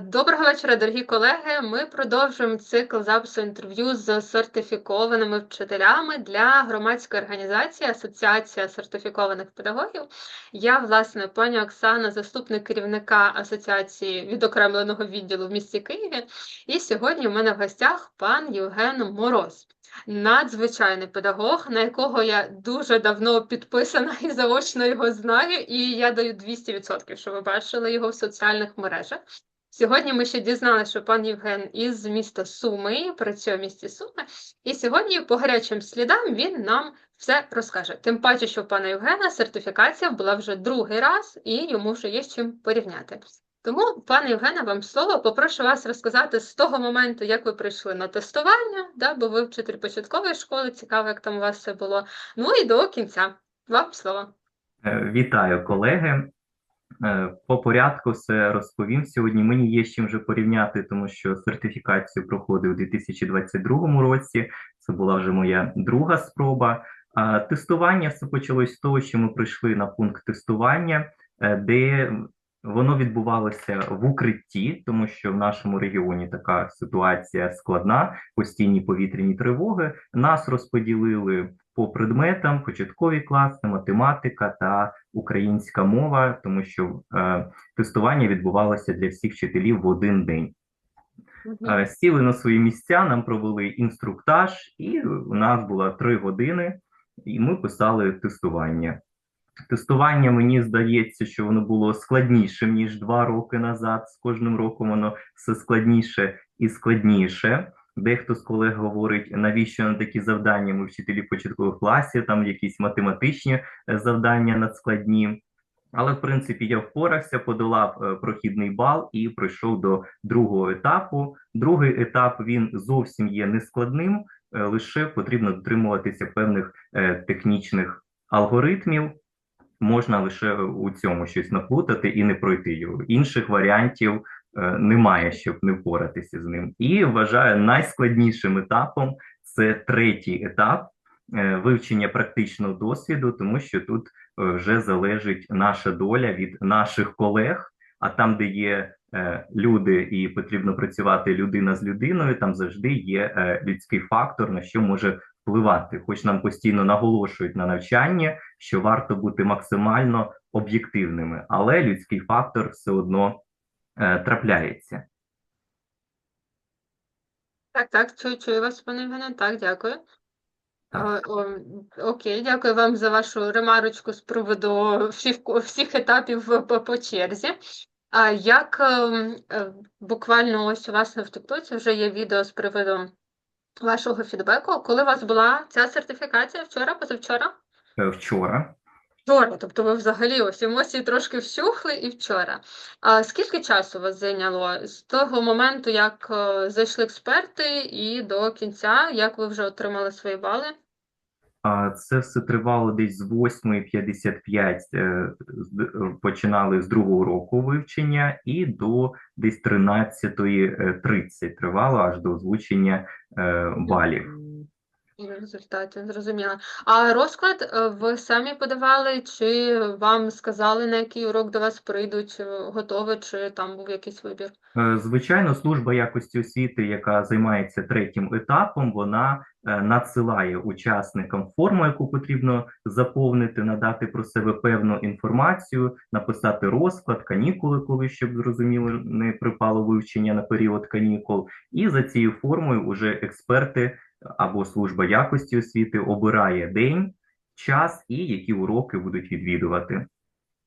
Доброго вечора, дорогі колеги. Ми продовжуємо цикл запису інтерв'ю з сертифікованими вчителями для громадської організації Асоціація сертифікованих педагогів. Я, власне, пані Оксана, заступник керівника асоціації відокремленого відділу в місті Києві. І сьогодні у мене в гостях пан Євген Мороз. Надзвичайний педагог, на якого я дуже давно підписана і заочно його знаю, і я даю 200%, що ви бачили його в соціальних мережах. Сьогодні ми ще дізналися, що пан Євген із міста Суми працює в місті Суми, і сьогодні по гарячим слідам він нам все розкаже. Тим паче, що у пана Євгена сертифікація була вже другий раз, і йому вже є з чим порівняти. Тому, пане Євгене, вам слово. Попрошу вас розказати з того моменту, як ви прийшли на тестування, да, бо ви вчитель початкової школи, цікаво, як там у вас все було. Ну і до кінця. Вам слово. Е, Вітаю, колеги. Е, По порядку все розповім сьогодні. Мені є з чим вже порівняти, тому що сертифікацію проходив у 2022 році. Це була вже моя друга спроба. Тестування все почалось з того, що ми прийшли на пункт тестування, е, де воно відбувалося в укритті, тому що в нашому регіоні така ситуація складна, постійні повітряні тривоги. Нас розподілили по предметам: початкові класи, математика та українська мова, тому що е, тестування відбувалося для всіх вчителів в один день. Е, Сіли на свої місця, нам провели інструктаж, і у нас було три години, і ми писали тестування. Тестування, мені здається, що воно було складнішим, ніж два роки назад. З кожним роком воно все складніше і складніше. Дехто з колег говорить, навіщо на такі завдання ми вчителі початкових класів, там якісь математичні е, завдання надскладні. Але в принципі я впорався, подолав е, прохідний бал і пройшов до другого етапу. Другий етап він зовсім є нескладним, е, лише потрібно дотримуватися певних технічних алгоритмів. Можна лише у цьому щось наплутати і не пройти його. Інших варіантів немає, щоб не впоратися з ним. І вважаю найскладнішим етапом це третій етап е, вивчення практичного досвіду, тому що тут е, вже залежить наша доля від наших колег. А там, де є е, люди, і потрібно працювати людина з людиною, там завжди є е, людський фактор, на що може впливати. Хоч нам постійно наголошують на навчанні, що варто бути максимально об'єктивними, але людський фактор все одно е, трапляється. Так, так, чую, чую вас, пане Євгене. Так, дякую. Так. О, о, окей, дякую вам за вашу ремарочку з приводу всіх, всіх етапів по, по черзі. А як ем, е, буквально ось у вас в Тіктоці вже є відео з приводу вашого фідбеку. Коли у вас була ця сертифікація? Вчора, позавчора? Е, Вчора Вчора, тобто ви взагалі ось емоції трошки всюхли і вчора. А скільки часу вас зайняло з того моменту, як е, зайшли експерти, і до кінця, як ви вже отримали свої бали? це все тривало десь з 8.55, е, е, починали з другого року вивчення, і до десь 13.30 тривало аж до озвучення балів. В результаті, зрозуміла. А розклад е, ви самі подавали, чи вам сказали, на який урок до вас прийдуть, е, готове, чи там був якийсь вибір? Е, Звичайно, служба якості освіти, яка займається третім етапом, вона надсилає учасникам форму, яку потрібно заповнити, надати про себе певну інформацію, написати розклад, канікули, коли щоб зрозуміло не припало вивчення на період канікул. І за цією формою уже експерти або служба якості освіти обирає день, час і які уроки будуть відвідувати.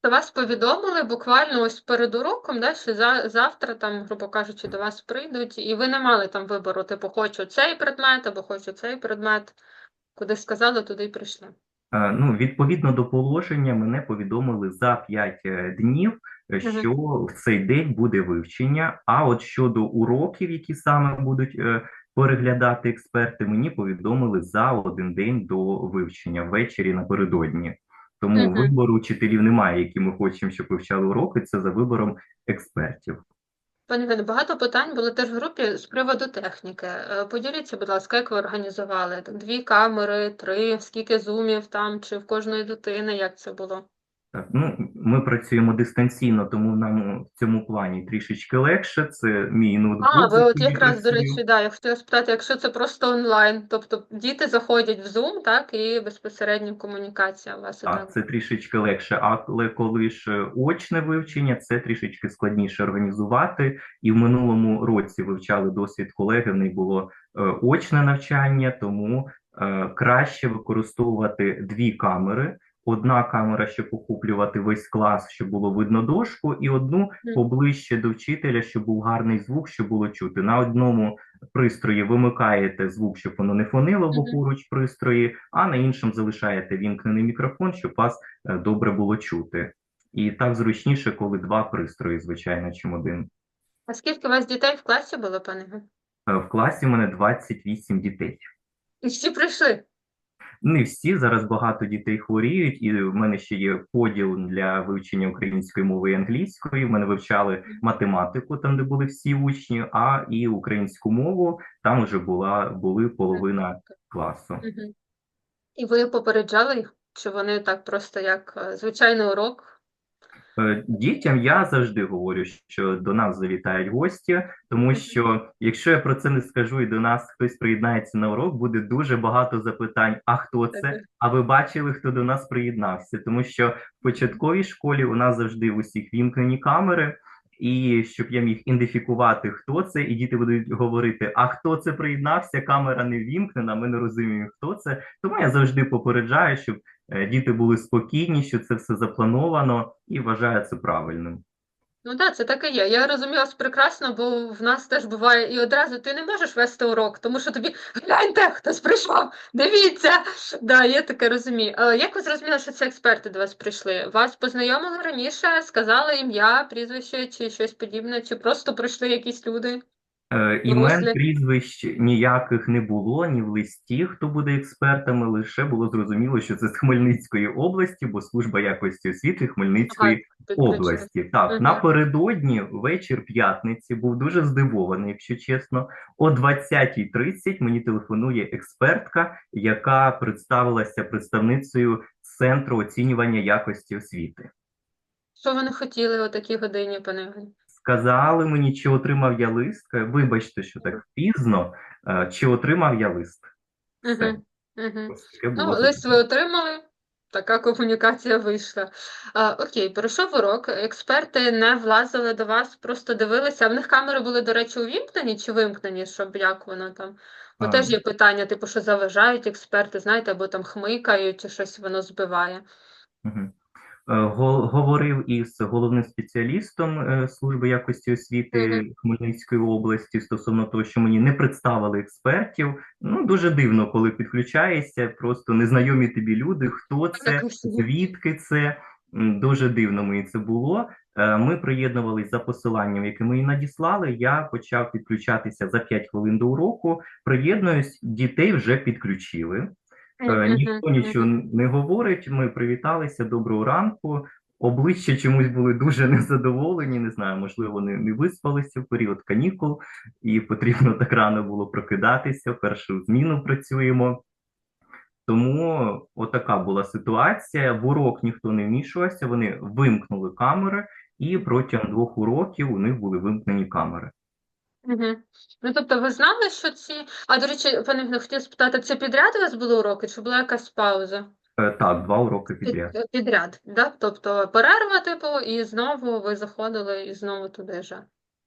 То вас повідомили буквально ось перед уроком, да, що за, завтра, там, грубо кажучи, до вас прийдуть, і ви не мали там вибору, типу, хочу цей предмет або хочу цей предмет. Куди сказали, туди й прийшли. Е, Ну, відповідно до положення, мене повідомили за 5 днів, е, що в цей день буде вивчення. А от щодо уроків, які саме будуть е, переглядати експерти, мені повідомили за один день до вивчення ввечері напередодні. Тому Мгм. вибору вчителів немає, які ми хочемо, щоб вивчали уроки. Це за вибором експертів. Пані Євгене, багато питань було теж в групі з приводу техніки. Е, Поділіться, будь ласка, як ви організували? Дві камери, три, скільки зумів там, чи в кожної дитини, як це було? Так, ну, ми працюємо дистанційно, тому нам в цьому плані трішечки легше. Це мій ноутбук. А, ви от якраз, до речі, да, я хотіла спитати, якщо це просто онлайн, тобто діти заходять в Zoom, так, і безпосередньо комунікація у вас Так, це трішечки легше, але коли ж е, очне вивчення, це трішечки складніше організувати. І в минулому році вивчали досвід колеги, в них було е, очне навчання, тому е, краще використовувати дві камери. Одна камера, щоб охоплювати весь клас, щоб було видно дошку, і одну поближче до вчителя, щоб був гарний звук, щоб було чути. На одному пристрої вимикаєте звук, щоб воно не фонило, бо поруч пристрої, а на іншому залишаєте вімкнений мікрофон, щоб вас е, добре було чути. І так зручніше, коли два пристрої, звичайно, чим один. А скільки у вас дітей в класі було, пане? Е, В класі в мене 28 дітей. І всі прийшли? Не всі зараз багато дітей хворіють, і в мене ще є поділ для вивчення української мови і англійської. В мене вивчали математику, там де були всі учні, а і українську мову там вже була були половина класу. І ви попереджали їх, чи вони так просто як е, звичайний урок? Е, Дітям я завжди говорю, що до нас завітають гості, тому що якщо я про це не скажу, і до нас хтось приєднається на урок, буде дуже багато запитань: а хто це? А ви бачили, хто до нас приєднався? Тому що в початковій школі у нас завжди в усіх вімкнені камери. І щоб я міг ідентифікувати, хто це, і діти будуть говорити: а хто це приєднався? Камера не вімкнена, ми не розуміємо, хто це. Тому я завжди попереджаю, щоб діти були спокійні, що це все заплановано, і вважаю це правильним. Ну так, це так і є. Я розумію вас прекрасно, бо в нас теж буває, і одразу ти не можеш вести урок, тому що тобі гляньте, хтось прийшов, дивіться. Да, я таке розумію. Е, Як ви зрозуміли, що це експерти до вас прийшли? Вас познайомили раніше, сказали ім'я, прізвище чи щось подібне, чи просто прийшли якісь люди? Е, Імен, прізвищ ніяких не було, ні в листі, хто буде експертами, лише було зрозуміло, що це з Хмельницької області, бо служба якості освіти Хмельницької Підключили. області. Так, Мгм. напередодні вечір п'ятниці був дуже здивований, якщо чесно. О 20.30 мені телефонує експертка, яка представилася представницею Центру оцінювання якості освіти. Що вони хотіли о такій годині, пане Ігорю? Сказали мені, чи отримав я лист. Е, Вибачте, що так пізно. Е, Чи отримав я лист? Угу. Угу. Ну, лист ви отримали, така комунікація вийшла. А, окей, пройшов урок, експерти не влазили до вас, просто дивилися. А в них камери були, до речі, увімкнені чи вимкнені, щоб як воно там? Бо теж є питання, типу, що заважають експерти, знаєте, або там хмикають, чи щось воно збиває. Мгм. Е, го- Говорив із головним спеціалістом е, служби якості освіти Хмельницької області стосовно того, що мені не представили експертів. Ну дуже дивно, коли підключаєшся, просто незнайомі тобі люди. Хто це, звідки це? Дуже дивно мені це було. Е, Ми приєднувались за посиланням, яке мені надіслали. Я почав підключатися за 5 хвилин до уроку. Приєднуюсь, дітей вже підключили. Е, Мгм, Ніхто нічого не говорить. Ми привіталися. Доброго ранку. Обличчя чомусь були дуже незадоволені. Не знаю, можливо, вони не виспалися в період канікул, і потрібно так рано було прокидатися. Першу зміну працюємо. Тому отака була ситуація. В урок ніхто не вмішувався. Вони вимкнули камери, і протягом двох уроків у них були вимкнені камери. Мгм. Ну, тобто ви знали, що ці... А, до речі, пане Ігорю, хотіла спитати, це підряд у вас були уроки, чи була якась пауза? Е, Так, два уроки Під- підряд. е, Підряд, да? Тобто перерва, типу, і знову ви заходили і знову туди же.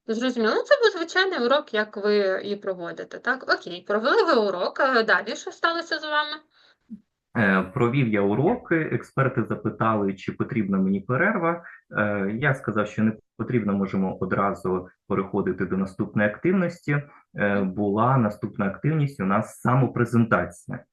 Зрозуміло. Ну, це був звичайний урок, як ви і проводите, так? Окей, провели ви урок, а далі що сталося з вами? Е, Провів я уроки, експерти запитали, чи потрібна мені перерва. Е, Я сказав, що не потрібно, можемо одразу переходити до наступної активності. Е, Була наступна активність у нас самопрезентація.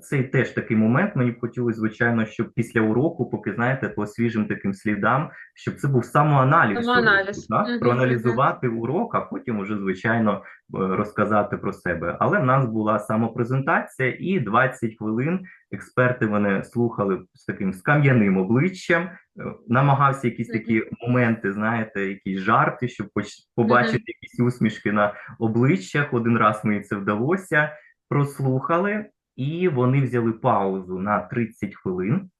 Це теж такий момент. Мені б хотілося, звичайно, щоб після уроку, поки знаєте, по свіжим таким слідам, щоб це був самоаналіз, Самоаналіз. уроку, так? Проаналізувати урок, а потім уже, звичайно, е, розказати про себе. Але в нас була самопрезентація і 20 хвилин експерти мене слухали з таким скам'яним обличчям, е, намагався якісь такі моменти, знаєте, якісь жарти, щоб побачити якісь усмішки на обличчях. Один раз мені це вдалося, прослухали, і вони взяли паузу на 30 хвилин.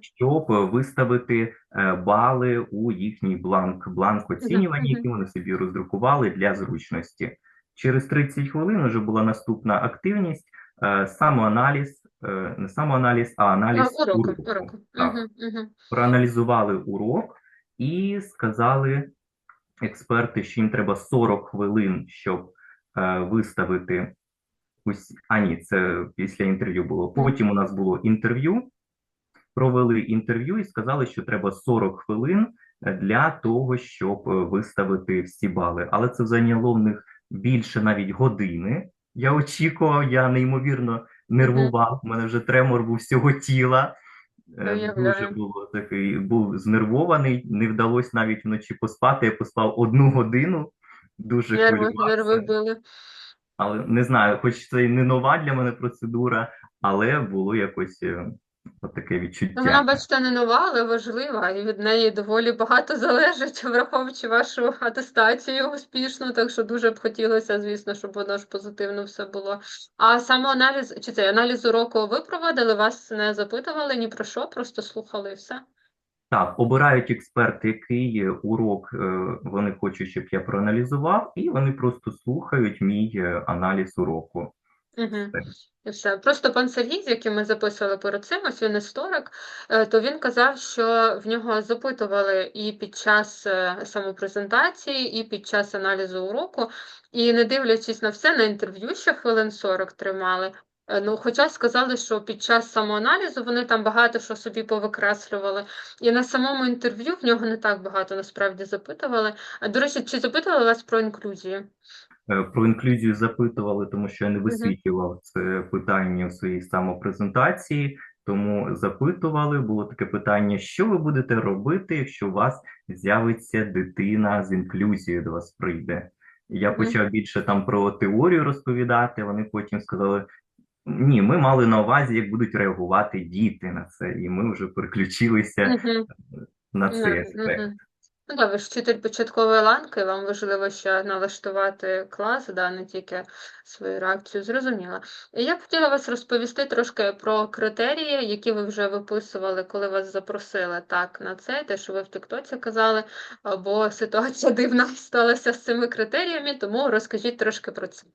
Щоб виставити е, бали у їхній бланк, бланк оцінювання, мгм. який вони собі роздрукували для зручності. Через 30 хвилин вже була наступна активність, е, самоаналіз, е, не самоаналіз, а А, аналіз уроки, уроку. уроки. Так. Мгм, мгм. Проаналізували урок і сказали експерти, що їм треба 40 хвилин, щоб е, виставити ось. А ні, це після інтерв'ю було. Потім у нас було інтерв'ю. Провели інтерв'ю і сказали, що треба 40 хвилин е, для того, щоб е, виставити всі бали. Але це зайняло в них більше навіть години. Я очікував, я неймовірно нервував. У мене вже тремор був всього тіла. Е, Дуже було такий, був знервований, не вдалося навіть вночі поспати. Я поспав одну годину, дуже хвилювався. Але не знаю, хоч це і не нова для мене процедура, але було якось е, от таке відчуття. Вона, бачите, не нова, але важлива, і від неї доволі багато залежить, враховуючи вашу атестацію успішну, так що дуже б хотілося, звісно, щоб воно ж позитивно все було. А самоаналіз, чи цей аналіз уроку ви проводили, вас не запитували ні про що, просто слухали і все? Так, обирають експерти, який урок е, вони хочуть, щоб я проаналізував, і вони просто слухають мій е, аналіз уроку. Угу. Все. І все. Просто пан Сергій, з яким ми записували перед цим, ось він історик, е, то він казав, що в нього запитували і під час самопрезентації, і під час аналізу уроку, і не дивлячись на все, на інтерв'ю ще хвилин 40 тримали. Е, Ну, хоча сказали, що під час самоаналізу вони там багато що собі повикреслювали. І на самому інтерв'ю в нього не так багато насправді запитували. До речі, чи запитували вас про інклюзію? Е, Про інклюзію запитували, тому що я не висвітлював це питання у своїй самопрезентації, тому запитували, було таке питання, що ви будете робити, якщо у вас з'явиться дитина з інклюзією до вас прийде. Я почав більше там про теорію розповідати, вони потім сказали, ні, ми мали на увазі, як будуть реагувати діти на це, і ми вже переключилися Мгм. на цей аспект. мгм. Ну, да, ви ж вчитель початкової ланки, вам важливо ще налаштувати клас, да, не тільки свою реакцію, зрозуміла. І я б хотіла вас розповісти трошки про критерії, які ви вже виписували, коли вас запросили так на це, те, що ви в Тіктоці казали, бо ситуація дивна сталася з цими критеріями, тому розкажіть трошки про це.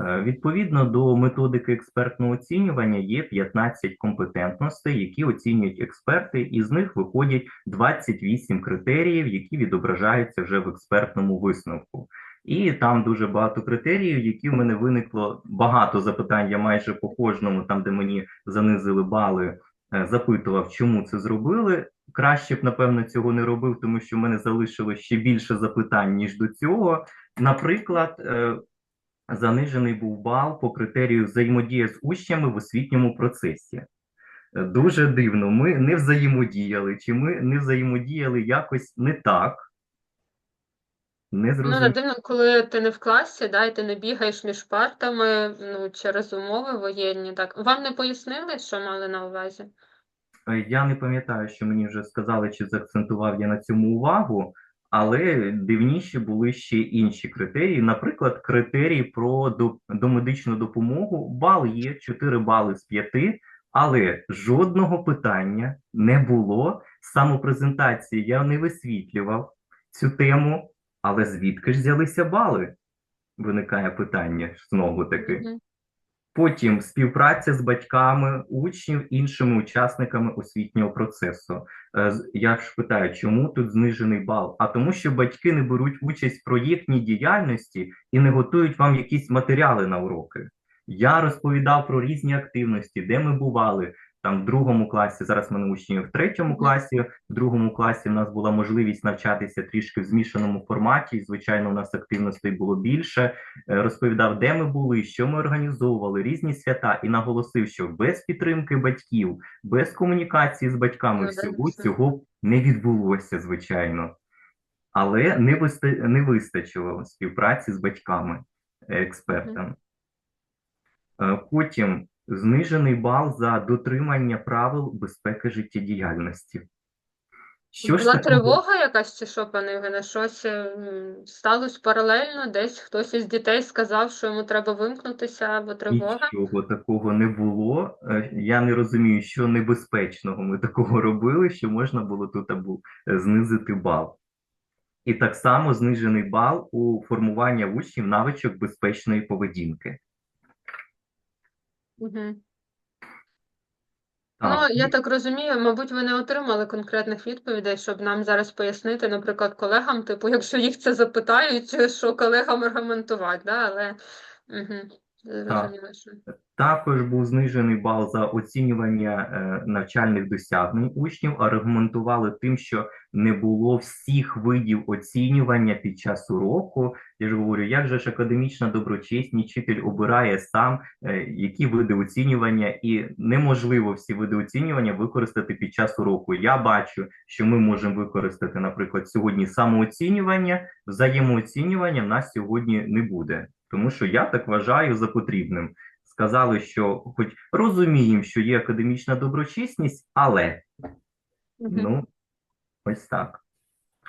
Е, Відповідно до методики експертного оцінювання є 15 компетентностей, які оцінюють експерти, і з них виходять 28 критеріїв, які відображаються вже в експертному висновку. І там дуже багато критеріїв, які в мене виникло багато запитань. Я майже по кожному, там де мені занизили бали, е, запитував, чому це зробили. Краще б, напевно, цього не робив, тому що в мене залишилось ще більше запитань, ніж до цього. Наприклад, е, занижений був бал по критерію взаємодія з учнями в освітньому процесі. Е, Дуже дивно, ми не взаємодіяли, чи ми не взаємодіяли якось не так. Не Ну, зрозуміло. да, дивно, коли ти не в класі, да, і ти не бігаєш між партами, ну, через умови воєнні, так. Вам не пояснили, що мали на увазі? Е, Я не пам'ятаю, що мені вже сказали, чи заакцентував я на цьому увагу, але дивніші були ще інші критерії. Наприклад, критерій про домедичну допомогу. Бал є 4 бали з 5, але жодного питання не було. Самопрезентації я не висвітлював цю тему, але звідки ж взялися бали? Виникає питання знову таки. Потім співпраця з батьками, учнів, іншими учасниками освітнього процесу. Е, Я ж питаю, чому тут знижений бал? А тому, що батьки не беруть участь в проєктній діяльності і не готують вам якісь матеріали на уроки. Я розповідав про різні активності, де ми бували. Там в другому класі, зараз в мене учні в третьому класі, в другому класі в нас була можливість навчатися трішки в змішаному форматі. і, Звичайно, у нас активностей було більше е, розповідав, де ми були, що ми організовували, різні свята, і наголосив, що без підтримки батьків, без комунікації з батьками Ну, всього це- цього не відбулося, звичайно. Але не, виста... не вистачило співпраці з батьками, е, експертами. Е, Потім знижений бал за дотримання правил безпеки життєдіяльності. Що Була такого? тривога якась чи що, пане Євгене? Щось м, сталося паралельно, десь хтось із дітей сказав, що йому треба вимкнутися або тривога. Нічого такого не було. Е, Я не розумію, що небезпечного ми такого робили, що можна було тут або е, знизити бал. І так само знижений бал у формування в учнів навичок безпечної поведінки. Угу. Так, Ну, я так розумію, мабуть, ви не отримали конкретних відповідей, щоб нам зараз пояснити, наприклад, колегам, типу, якщо їх це запитають, що колегам аргументувати, да? але угу. Зрозуміло, що. Також був знижений бал за оцінювання е, навчальних досягнень учнів, аргументували тим, що не було всіх видів оцінювання під час уроку. Я ж говорю, як же ж академічна доброчесність вчитель обирає сам, е, які види оцінювання, і неможливо всі види оцінювання використати під час уроку. Я бачу, що ми можемо використати, наприклад, сьогодні самооцінювання, взаємооцінювання в нас сьогодні не буде, тому що я так вважаю за потрібним сказали, що хоч розуміємо, що є академічна доброчесність, але Мгм. ну ось так.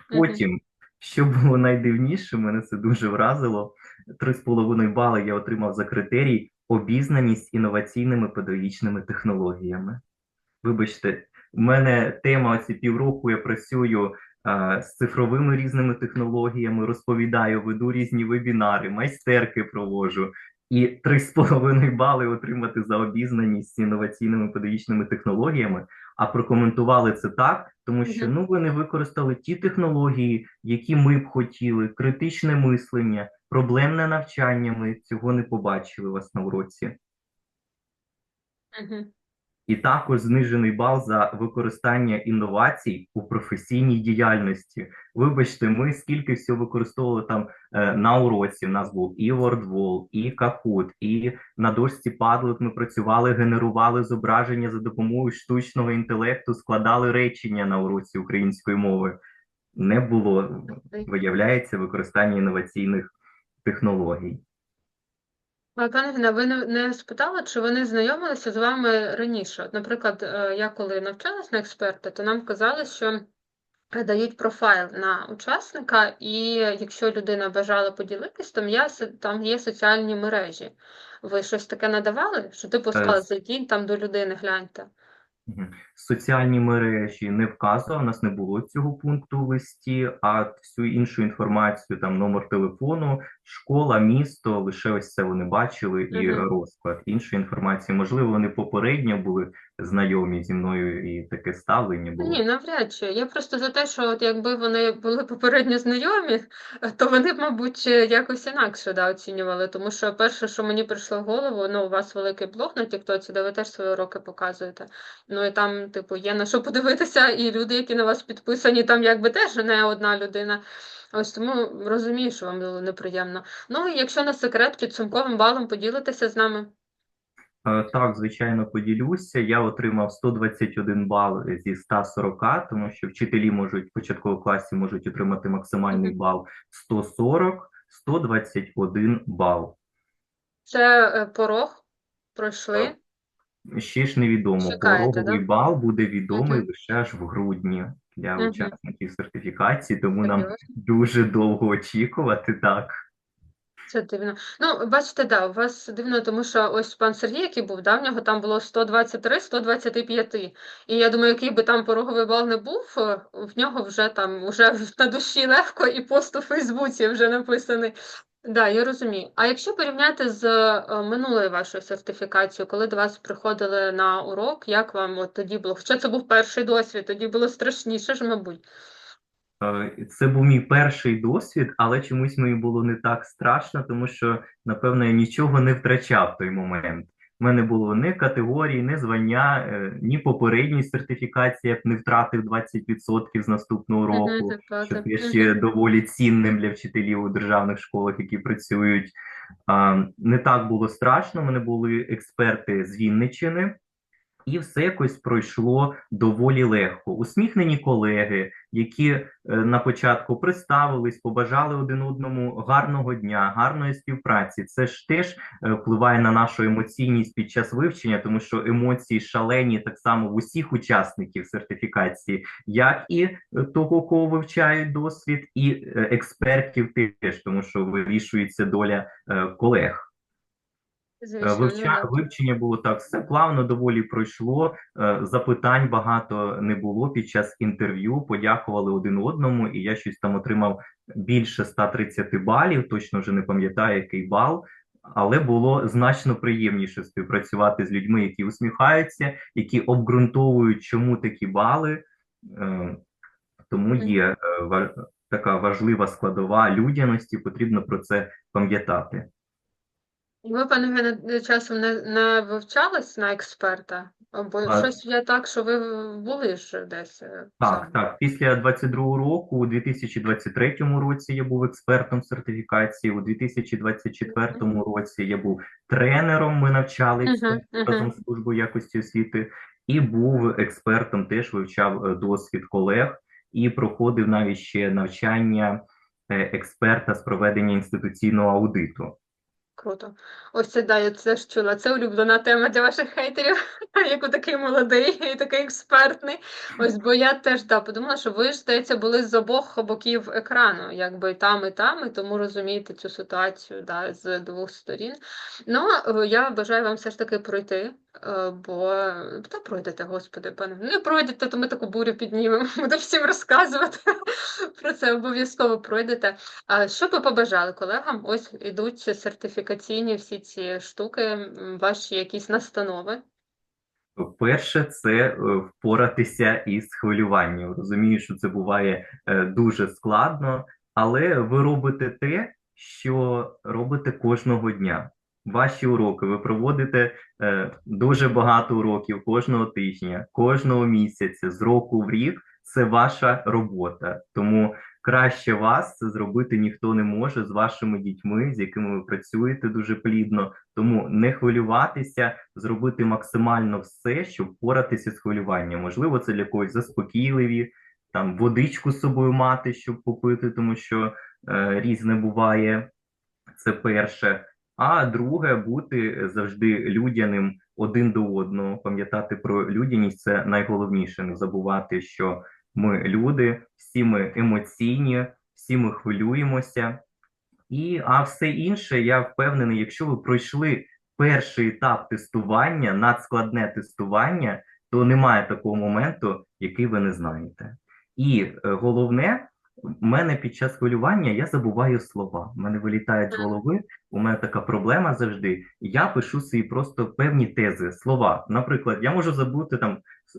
Потім, що було найдивніше, мене це дуже вразило. Три з половиною бали я отримав за критерій обізнаність інноваційними педагогічними технологіями. Вибачте, у мене тема ці півроку я працюю з цифровими різними технологіями, розповідаю, веду різні вебінари, майстерки проводжу. І три з половиною бали отримати за обізнаність з інноваційними педагогічними технологіями. А прокоментували це так, тому що ну ви не використали ті технології, які ми б хотіли, критичне мислення, проблемне навчання. Ми цього не побачили у вас на уроці. Мгм. І також знижений бал за використання інновацій у професійній діяльності. Вибачте, ми скільки всього використовували там е, на уроці. У нас був і WordWall, і Kahoot, і на дошці Padlet ми працювали, генерували зображення за допомогою штучного інтелекту, складали речення на уроці української мови. Не було, виявляється, використання інноваційних технологій. Пане ви не, спитали, чи вони знайомилися з вами раніше? От, наприклад, е, я коли навчалась на експерта, то нам казали, що дають профайл на учасника, і якщо людина бажала поділитись, там є, там є соціальні мережі. Ви щось таке надавали? Що типу сказали, зайдіть там до людини, гляньте. Соціальні мережі не вказував, у нас не було цього пункту в листі, а всю іншу інформацію, там номер телефону, школа, місто, лише ось це вони бачили і розклад. Іншої інформації, можливо, вони попередньо були знайомі зі мною і таке ставлення було. Ні, навряд чи. Я просто за те, що от якби вони були попередньо знайомі, то вони б, мабуть, якось інакше да, оцінювали. Тому що перше, що мені прийшло в голову, ну, у вас великий блог на Тіктоці, де ви теж свої уроки показуєте. Ну і там, типу, є на що подивитися, і люди, які на вас підписані, там якби теж не одна людина. Ось тому розумію, що вам було неприємно. Ну, і якщо не секрет, підсумковим балом поділитеся з нами. Е, Так, звичайно, поділюся. Я отримав 121 бал зі 140, тому що вчителі можуть в початковому класі можуть отримати максимальний бал 140, 121 бал. Це е, порог пройшли. Ще ж невідомо. Чекаєте, Пороговий да? бал буде відомий Мгм. лише аж в грудні для Мгм. учасників сертифікації, тому нам Серйозно? дуже довго очікувати. Так, Це дивно. Ну, бачите, да, у вас дивно, тому що ось пан Сергій, який був, да, в нього там було 123, 125. І я думаю, який би там пороговий бал не був, е, в нього вже там уже на душі легко і пост у Фейсбуці вже написаний. Да, я розумію. А якщо порівняти з е, минулою вашою сертифікацією, коли до вас приходили на урок, як вам от тоді було? Хоча це був перший досвід, тоді було страшніше ж, мабуть. Е, це був мій перший досвід, але чомусь мені було не так страшно, тому що, напевно, я нічого не втрачав в той момент. У мене було ні категорії, ні звання, е, ні попередньої сертифікації, я б не втратив 20% з наступного року. що є доволі цінним для вчителів у державних школах, які працюють. Не так було страшно. У мене були експерти з Вінниччини, і все якось пройшло доволі легко. Усміхнені колеги, які е, на початку представились, побажали один одному гарного дня, гарної співпраці. Це ж теж е, впливає на нашу емоційність під час вивчення, тому що емоції шалені так само в усіх учасників сертифікації, як і е, того, кого вивчають досвід, і експертів теж, тому що вирішується доля колег. Е, Вивча... ну, Вивчення було так все плавно, доволі пройшло. Е, Запитань багато не було під час інтерв'ю. Подякували один одному, і я щось там отримав більше 130 балів. Точно вже не пам'ятаю, який бал. Але було значно приємніше співпрацювати з людьми, які усміхаються, які обґрунтовують, чому такі бали. Е, Тому є така важлива складова людяності. Потрібно про це пам'ятати. Ви, пане Євгене, часом не, не вивчались на експерта? Бо А. щось є так, що ви були ж десь. е, Так, так. Після 22 року, у 2023 році я був експертом сертифікації, у 2024 році я був тренером, ми мгм. разом з службою якості освіти, і був експертом, теж вивчав е, досвід колег і проходив навіть ще навчання е, експерта з проведення інституційного аудиту. Круто. Ось це, да, я це ж чула. Це улюблена тема для ваших хейтерів, як ви такий молодий і такий експертний. Ось, бо я теж да, подумала, що ви ж, здається, були з обох боків екрану, якби там, і там, і тому розумієте цю ситуацію да, з двох сторін. Ну, е, я бажаю вам все ж таки пройти, е, бо та пройдете, господи, пане. Не пройдете, то ми таку бурю піднімемо. Буду всім розказувати про це, обов'язково пройдете. А що б ви побажали колегам? Ось ідуть сертифікаційні всі ці штуки, ваші якісь настанови. Перше, це е, впоратися із хвилюванням. Розумію, що це буває е, дуже складно, але ви робите те, що робите кожного дня. Ваші уроки ви проводите е, дуже багато уроків кожного тижня, кожного місяця, з року в рік. Це ваша робота. Тому краще вас це зробити ніхто не може з вашими дітьми, з якими ви працюєте дуже плідно. Тому не хвилюватися, зробити максимально все, щоб впоратися з хвилюванням. Можливо, це для когось заспокійливі, там водичку з собою мати, щоб попити, тому що е, різне буває. Це перше. А друге, бути завжди людяним один до одного. Пам'ятати про людяність це найголовніше. Не забувати, що ми люди, всі ми емоційні, всі ми хвилюємося. І а все інше, я впевнений, якщо ви пройшли перший етап тестування, надскладне тестування, то немає такого моменту, який ви не знаєте. І е, головне, в мене під час хвилювання я забуваю слова. В мене вилітають з голови. У мене така проблема завжди. Я пишу свої просто певні тези, слова. Наприклад, я можу забути там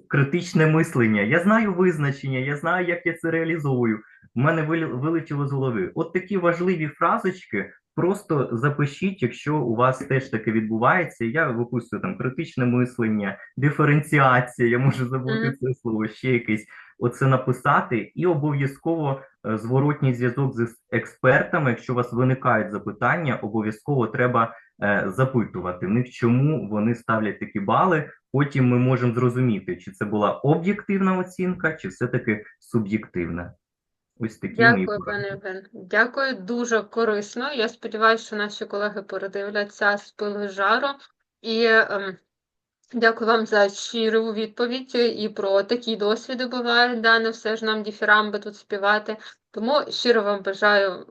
критичне мислення. Я знаю визначення, я знаю, як я це реалізовую. У мене вилетіло з голови. От такі важливі фразочки. Просто запишіть, якщо у вас теж таке відбувається. Я виписую там критичне мислення, диференціація. Я можу забути Мгм. це слово, ще якесь. Оце написати, і обов'язково е, зворотній зв'язок з експертами. Якщо у вас виникають запитання, обов'язково треба е, запитувати в них, чому вони ставлять такі бали. Потім ми можемо зрозуміти, чи це була об'єктивна оцінка, чи все-таки суб'єктивна. Ось такі Дякую, поради. пане Євген. Дякую, дуже корисно. Я сподіваюся, що наші колеги передивляться з пилу жару. І ем, дякую вам за щиру відповідь і про такі досвіди бувають, да, не все ж нам діфірамби тут співати. Тому щиро вам бажаю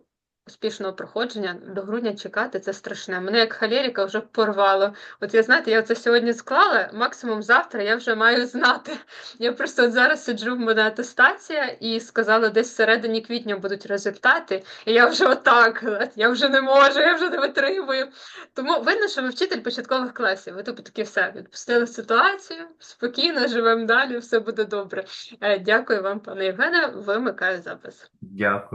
успішного проходження. До грудня чекати це страшне. Мене як халеріка вже порвало. От я знаєте, я це сьогодні склала, максимум завтра я вже маю знати. Я просто от зараз сиджу в мене атестація і сказала, десь всередині квітня будуть результати. І я вже отак, я вже не можу, я вже не витримую. Тому видно, що ви вчитель початкових класів. Ви типу таки все відпустили ситуацію, спокійно живемо далі, все буде добре. Е, Дякую вам, пане Євгене. Вимикаю запис. Дякую.